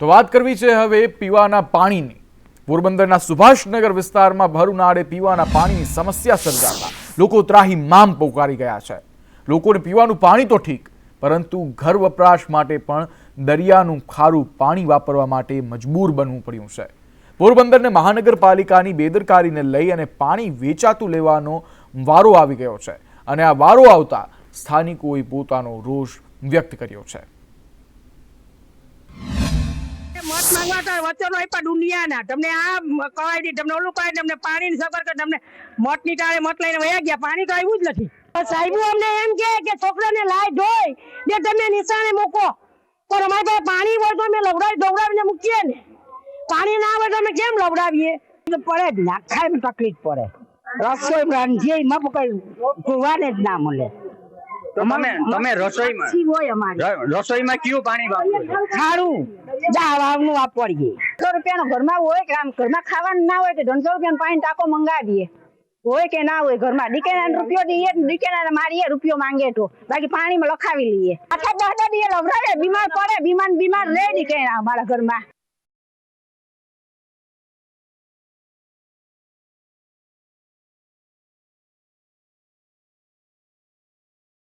તો વાત કરવી છે હવે પીવાના પાણીની. પોરબંદરના સુભાષનગર વિસ્તારમાં ભર ઉનાળે પીવાના પાણીની સમસ્યા સર્જાતા લોકો ત્રાહી મામ પોકારી ગયા છે. લોકોને પીવાનું પાણી તો ઠીક, પરંતુ ઘર વપરાશ માટે પણ દરિયાનું ખારું પાણી વાપરવા માટે મજબૂર બનવું પડ્યું છે. પોરબંદરને મહાનગરપાલિકાની બેદરકારીને લઈ અને પાણી વેચાતું લેવાનો વારો આવી ગયો છે અને આ વારો આવતા સ્થાનિકોએ પોતાનો રોષ વ્યક્ત કર્યો છે. વચનો આપ્યા દુનિયાના. તમને આ કવાય દી, તમને ઓલું કવાય, તમને પાણીની સફર કરે તમને મતની ટાળે મત લઈને વયા ગયા. પાણી તો આવ્યું જ નથી. સાહેબ અમને એમ કે કે છોકરાને લાય ધોય ને તમે નિશાને મૂકો. પણ અમારી પાસે પાણી હોય તો અમે લવડાવી, દવડાવીને મૂકીએ ને. પાણી ના હોય તો અમે કેમ લવડાવીએ? પડે જ નાખાય તકલીફ પડે. રસોઈ રાંધીએ એમાં પકડ જોવાને જ ના મળે. તમે તમે રસોઈમાં કયું પાણી વાપરો ખારું. દાવાનું વાપરીએ. સો રૂપિયાનો ઘરમાં હોય કે આમ ઘરમાં ખાવાનું ના હોય તો ત્રણસો રૂપિયાનો પાણી ટાંકો મંગાવીએ. હોય કે ના હોય ઘરમાં. દીકેના રૂપિયો દઈએ દીકેના મારીએ રૂપિયો માંગે તો. બાકી પાણીમાં લખાવી લઈએ. આખા દસ દસ દીએ લવડાવે બીમાર પડે બીમાર બીમાર રહે દીકેના અમારા ઘરમાં.